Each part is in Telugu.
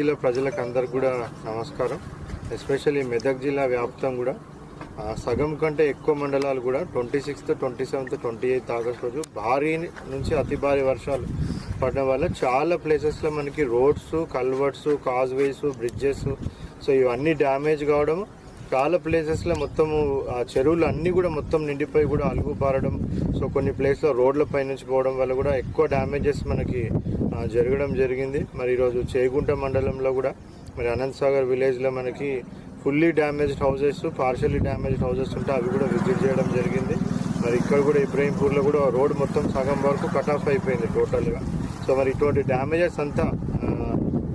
జిల్లా ప్రజలకు అందరికి కూడా నమస్కారం. ఎస్పెషల్లీ మెదక్ జిల్లా వ్యాప్తం కూడా. సగం కంటే ఎక్కువ మండలాలు కూడా twenty sixth twenty seventh twenty eighth August రోజు భారీ నుంచి అతి భారీ వర్షాలు పడడం వల్ల చాలా ప్లేసెస్లో మనకి roads culverts causeways bridges so ఇవన్నీ డ్యామేజ్ కావడం చాలా ప్లేసెస్లో మొత్తము ఆ చెరువులు అన్నీ కూడా మొత్తం నిండిపోయి కూడా అలుగు పారడం సో కొన్ని ప్లేస్లో రోడ్ల పై నుంచి పోవడం వల్ల కూడా ఎక్కువ డ్యామేజెస్ మనకి జరగడం జరిగింది. మరి ఈరోజు చేగుంట మండలంలో కూడా మరి అనంత్ సాగర్ విలేజ్లో మనకి fully damaged houses partially damaged houses ఉంటే అవి కూడా విజిట్ చేయడం జరిగింది. మరి ఇక్కడ కూడా ఇబ్రహీంపూర్లో కూడా రోడ్ మొత్తం సగం వరకు కట్ ఆఫ్ అయిపోయింది టోటల్గా. సో మరి ఇటువంటి డ్యామేజెస్ అంతా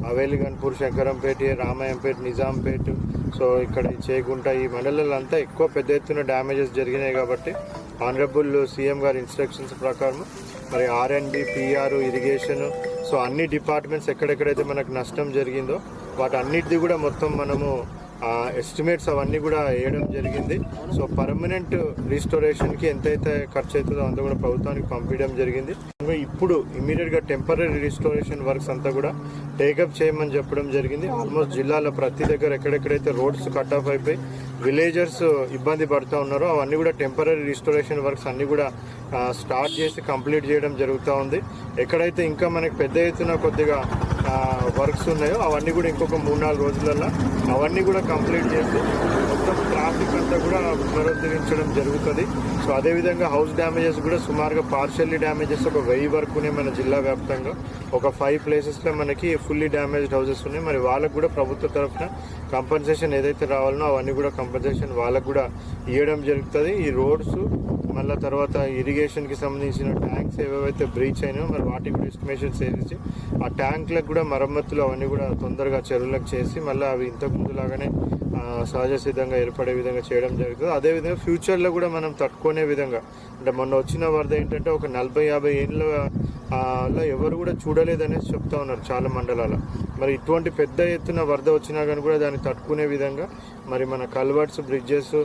అవేలిగన్పూర్ శంకరంపేట రామాయంపేట నిజాంపేట సో ఇక్కడ ఈ ఈ మండలాలంతా అంతా ఎక్కువ పెద్ద ఎత్తున డ్యామేజెస్ జరిగినాయి కాబట్టి ఆనరబుల్ సీఎం గారి ఇన్స్ట్రక్షన్స్ ప్రకారం మరి R and B PR irrigation so అన్ని డిపార్ట్మెంట్స్ ఎక్కడెక్కడైతే మనకు నష్టం జరిగిందో వాటి అన్నిటిది కూడా మొత్తం మనము ఎస్టిమేట్స్ అవన్నీ కూడా వేయడం జరిగింది. సో పర్మనెంట్ రీస్టోరేషన్కి ఎంతైతే ఖర్చు అవుతుందో అంతా కూడా ప్రభుత్వానికి పంపించడం జరిగింది. ఇప్పుడు ఇమీడియట్గా టెంపరీ రీస్టోరేషన్ వర్క్స్ అంతా కూడా టేకప్ చేయమని చెప్పడం జరిగింది. ఆల్మోస్ట్ జిల్లాలో ప్రతి దగ్గర ఎక్కడెక్కడైతే రోడ్స్ కట్ ఆఫ్ అయిపోయి విలేజర్స్ ఇబ్బంది పడుతూ ఉన్నారో అవన్నీ కూడా టెంపరీ రిస్టోరేషన్ వర్క్స్ అన్నీ కూడా స్టార్ట్ చేసి కంప్లీట్ చేయడం జరుగుతూ ఉంది. ఎక్కడైతే ఇంకా మనకి పెద్ద ఎత్తున కొద్దిగా వర్క్స్ ఉన్నాయో అవన్నీ కూడా ఇంకొక మూడు నాలుగు రోజులలో అవన్నీ కూడా కంప్లీట్ చేసి మొత్తం ట్రాఫిక్ అంతా కూడా పునరుద్ధరించడం జరుగుతుంది. సో అదేవిధంగా హౌస్ డ్యామేజెస్ కూడా సుమారుగా పార్షల్లీ డ్యామేజెస్ ఒక వెయ్యి వరకు ఉన్నాయి మన జిల్లా వ్యాప్తంగా. ఒక ఫైవ్ ప్లేసెస్లో మనకి ఫుల్లీ డ్యామేజ్డ్ హౌసెస్ ఉన్నాయి. మరి వాళ్ళకు కూడా ప్రభుత్వ తరఫున కంపెన్సేషన్ ఏదైతే రావాలనో అవన్నీ కూడా కంపెన్సేషన్ వాళ్ళకు కూడా ఇవ్వడం జరుగుతుంది. ఈ రోడ్స్ మళ్ళీ తర్వాత ఇరిగేషన్కి సంబంధించిన ట్యాంక్స్ ఏవేవైతే బ్రీచ్ అయినాయో మరి వాటికి కూడా ఎస్టిమేషన్స్ వేసి ఆ ట్యాంక్లకు కూడా మరమ్మతులు అవన్నీ కూడా తొందరగా చెరువులకు చేసి మళ్ళీ అవి ఇంతకు లాగానే సహజ సిద్ధంగా ఏర్పడే విధంగా చేయడం జరుగుతుంది. అదేవిధంగా ఫ్యూచర్లో కూడా మనం తట్టుకునే విధంగా అంటే మొన్న వచ్చిన వరద ఏంటంటే ఒక నలభై యాభై ఏళ్ళ అలా ఎవరు కూడా చూడలేదనేసి చెప్తా ఉన్నారు చాలా మండలాల. మరి ఇటువంటి పెద్ద ఎత్తున వరద వచ్చినా కానీ కూడా దాన్ని తట్టుకునే విధంగా మరి మన కల్వర్ట్స్ బ్రిడ్జెస్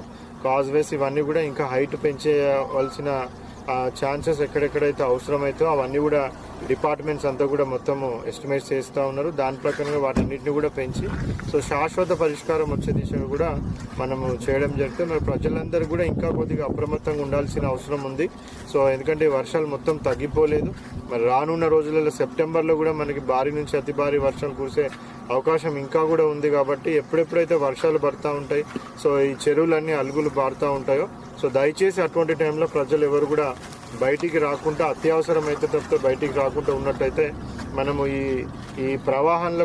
కాజ్వేస్ ఇవన్నీ కూడా ఇంకా హైట్ పెంచేయవలసిన ఛాన్సెస్ ఎక్కడెక్కడైతే అవసరమైతే అవన్నీ కూడా డిపార్ట్మెంట్స్ అంతా కూడా మొత్తము ఎస్టిమేట్ చేస్తూ ఉన్నారు. దాని ప్రకారంగా వాటన్నిటిని కూడా పెంచి సో శాశ్వత పరిష్కారం వచ్చే దిశగా కూడా మనము చేయడం జరిగితే మరి ప్రజలందరూ కూడా ఇంకా కొద్దిగా అప్రమత్తంగా ఉండాల్సిన అవసరం ఉంది. సో ఎందుకంటే వర్షాలు మొత్తం తగ్గిపోలేదు. మరి రానున్న రోజులలో సెప్టెంబర్లో కూడా మనకి భారీ నుంచి అతి భారీ వర్షాలు కురిసే అవకాశం ఇంకా కూడా ఉంది కాబట్టి ఎప్పుడెప్పుడైతే వర్షాలు పడుతూ ఉంటాయి సో ఈ చెరువులన్నీ అలుగులు పారుతూ ఉంటాయో సో దయచేసి అటువంటి టైంలో ప్రజలు ఎవరు కూడా బయటికి రాకుండా అత్యవసరం అయితే తప్పితే బయటికి రాకుండా ఉన్నట్టయితే మనము ఈ ఈ ప్రవాహంలో